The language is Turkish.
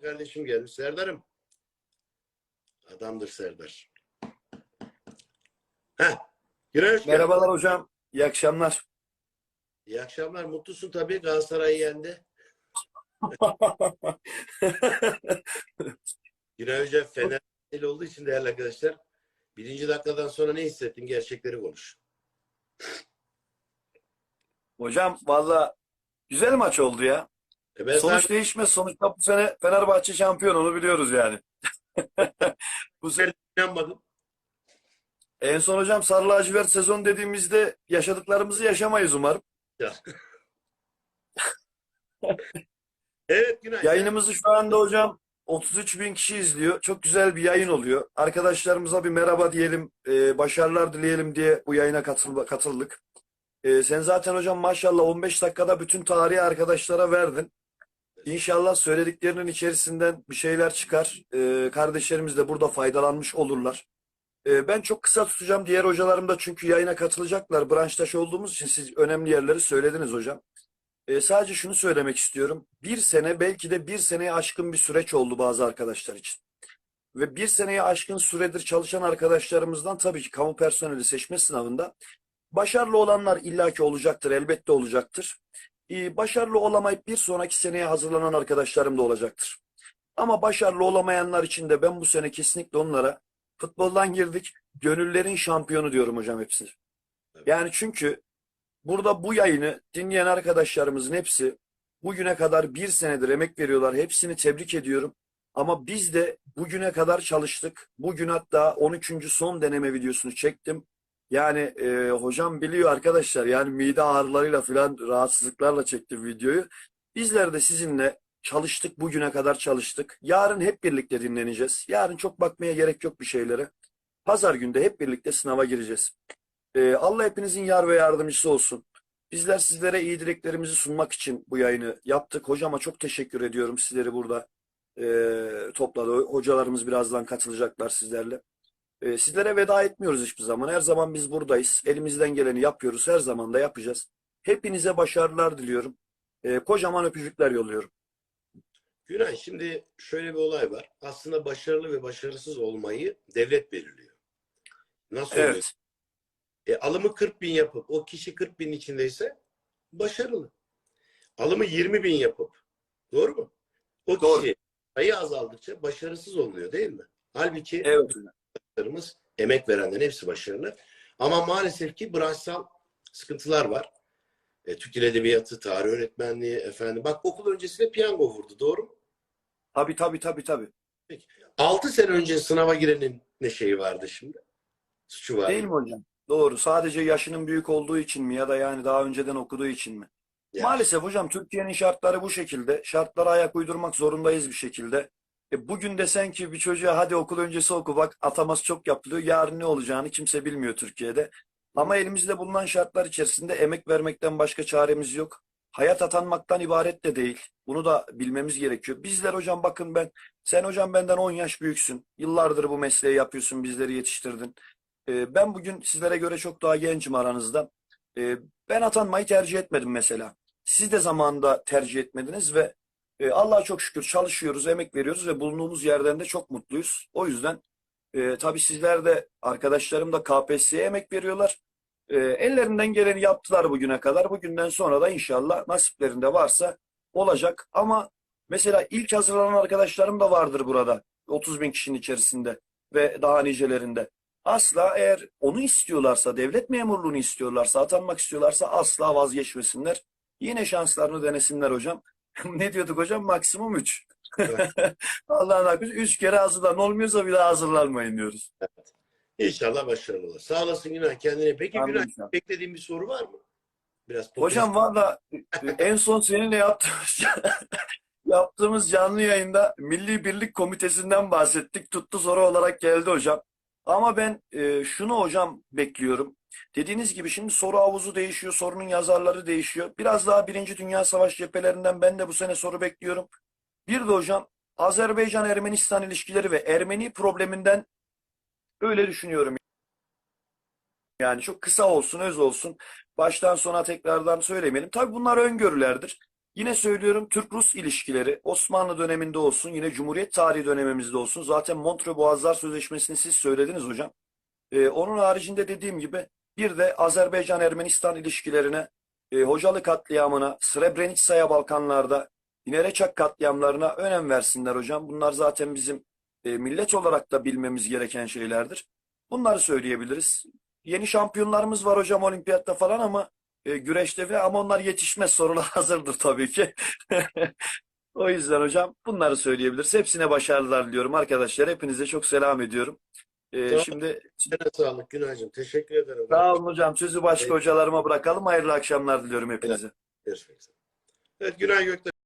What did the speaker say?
kardeşim gelmiş. Serdar'ım. Adamdır Serdar. Heh. Geldin. Merhabalar hocam. İyi akşamlar. İyi akşamlar. Mutlusun tabii. Galatasaray yendi. Güray Hoca Fenerli olduğu için değerli arkadaşlar. Birinci dakikadan sonra ne hissettin? Gerçekleri konuş. Hocam valla güzel maç oldu ya. E ben Sonuç değişmez. Sonuçta bu sene Fenerbahçe şampiyon onu biliyoruz yani. Bu sene inanmadım. en son hocam Sarı Lacivert sezon dediğimizde yaşadıklarımızı yaşamayız umarım. Evet Günay. Yayınımızı şu anda hocam 33 bin kişi izliyor. Çok güzel bir yayın oluyor. Arkadaşlarımıza bir merhaba diyelim, e, başarılar dileyelim diye bu yayına katıl katıldık. E, sen zaten hocam maşallah 15 dakikada bütün tarihi arkadaşlara verdin. İnşallah söylediklerinin içerisinden bir şeyler çıkar. E, kardeşlerimiz de burada faydalanmış olurlar. E, ben çok kısa tutacağım. Diğer hocalarım da çünkü yayına katılacaklar. Branştaş olduğumuz için siz önemli yerleri söylediniz hocam. E, sadece şunu söylemek istiyorum. Bir sene belki de bir seneye aşkın bir süreç oldu bazı arkadaşlar için. Ve bir seneye aşkın süredir çalışan arkadaşlarımızdan tabii ki kamu personeli seçme sınavında başarılı olanlar illaki olacaktır, elbette olacaktır. E, başarılı olamayıp bir sonraki seneye hazırlanan arkadaşlarım da olacaktır. Ama başarılı olamayanlar için de ben bu sene kesinlikle onlara futboldan girdik, gönüllerin şampiyonu diyorum hocam hepsini. Yani çünkü Burada bu yayını dinleyen arkadaşlarımızın hepsi bugüne kadar bir senedir emek veriyorlar. Hepsini tebrik ediyorum. Ama biz de bugüne kadar çalıştık. Bugün hatta 13. son deneme videosunu çektim. Yani e, hocam biliyor arkadaşlar yani mide ağrılarıyla falan rahatsızlıklarla çektim videoyu. Bizler de sizinle çalıştık bugüne kadar çalıştık. Yarın hep birlikte dinleneceğiz. Yarın çok bakmaya gerek yok bir şeylere. Pazar günde hep birlikte sınava gireceğiz. Ee, Allah hepinizin yar ve yardımcısı olsun. Bizler sizlere iyi dileklerimizi sunmak için bu yayını yaptık. Hocama çok teşekkür ediyorum sizleri burada e, topladı. Hocalarımız birazdan katılacaklar sizlerle. E, sizlere veda etmiyoruz hiçbir zaman. Her zaman biz buradayız. Elimizden geleni yapıyoruz. Her zaman da yapacağız. Hepinize başarılar diliyorum. E, kocaman öpücükler yolluyorum. Günay şimdi şöyle bir olay var. Aslında başarılı ve başarısız olmayı devlet belirliyor. Nasıl oluyor? Evet. E, alımı 40 bin yapıp o kişi 40 bin içindeyse başarılı. Alımı 20 bin yapıp doğru mu? O Doğru. kişi sayı azaldıkça başarısız oluyor değil mi? Halbuki Evet. Arkadaşlarımız, emek verenlerin hepsi başarılı. Ama maalesef ki branşsal sıkıntılar var. E, Türk Dil Edebiyatı, tarih öğretmenliği, efendim. Bak okul öncesinde piyango vurdu, doğru mu? Tabii tabii tabii tabii. 6 sene önce sınava girenin ne şeyi vardı şimdi? Suçu var. Değil mi hocam? Doğru. Sadece yaşının büyük olduğu için mi ya da yani daha önceden okuduğu için mi? Yani. Maalesef hocam Türkiye'nin şartları bu şekilde. Şartlara ayak uydurmak zorundayız bir şekilde. E bugün desen ki bir çocuğa hadi okul öncesi oku bak ataması çok yapılıyor. Yarın ne olacağını kimse bilmiyor Türkiye'de. Ama elimizde bulunan şartlar içerisinde emek vermekten başka çaremiz yok. Hayat atanmaktan ibaret de değil. Bunu da bilmemiz gerekiyor. Bizler hocam bakın ben, sen hocam benden 10 yaş büyüksün. Yıllardır bu mesleği yapıyorsun, bizleri yetiştirdin. E, ben bugün sizlere göre çok daha gencim aranızda. E, ben atanmayı tercih etmedim mesela. Siz de zamanında tercih etmediniz ve e, Allah'a çok şükür çalışıyoruz, emek veriyoruz ve bulunduğumuz yerden de çok mutluyuz. O yüzden e, tabii sizler de arkadaşlarım da KPSS'ye emek veriyorlar. E, ellerinden geleni yaptılar bugüne kadar. Bugünden sonra da inşallah nasiplerinde varsa olacak. Ama mesela ilk hazırlanan arkadaşlarım da vardır burada. 30 bin kişinin içerisinde ve daha nicelerinde. Asla eğer onu istiyorlarsa, devlet memurluğunu istiyorlarsa, atanmak istiyorlarsa asla vazgeçmesinler. Yine şanslarını denesinler hocam. Ne diyorduk hocam? Maksimum 3. Allah'ın hakkı 3 kere hazırlan. Olmuyorsa bir daha hazırlanmayın diyoruz. İnşallah başarılı olur. Sağ olasın Günay kendine. Peki Amin Günay inşallah. beklediğin bir soru var mı? Biraz Hocam valla en son seninle yaptığımız yaptığımız canlı yayında Milli Birlik Komitesi'nden bahsettik. Tuttu soru olarak geldi hocam. Ama ben e, şunu hocam bekliyorum. Dediğiniz gibi şimdi soru havuzu değişiyor, sorunun yazarları değişiyor. Biraz daha Birinci Dünya Savaşı cephelerinden ben de bu sene soru bekliyorum. Bir de hocam Azerbaycan-Ermenistan ilişkileri ve Ermeni probleminden öyle düşünüyorum. Yani çok kısa olsun, öz olsun. Baştan sona tekrardan söylemeyelim. Tabii bunlar öngörülerdir. Yine söylüyorum Türk-Rus ilişkileri Osmanlı döneminde olsun, yine Cumhuriyet tarihi dönemimizde olsun. Zaten Montreux Boğazlar Sözleşmesi'ni siz söylediniz hocam. Ee, onun haricinde dediğim gibi bir de Azerbaycan-Ermenistan ilişkilerine, e, Hocalı katliamına, Srebrenica'ya Balkanlarda, yine Reçak katliamlarına önem versinler hocam. Bunlar zaten bizim e, millet olarak da bilmemiz gereken şeylerdir. Bunları söyleyebiliriz. Yeni şampiyonlarımız var hocam olimpiyatta falan ama e, güreşte ve ama onlar yetişmez sorular hazırdır tabii ki. O yüzden hocam bunları söyleyebiliriz. Hepsine başarılar diliyorum arkadaşlar. Hepinize çok selam ediyorum. E, Tamam. şimdi Sana sağlık Günaycığım. Teşekkür ederim. sağ olun hocam. Sözü başka hocalarıma bırakalım. Hayırlı akşamlar diliyorum hepinize. Görüşmek üzere. Evet Günay Göktaş.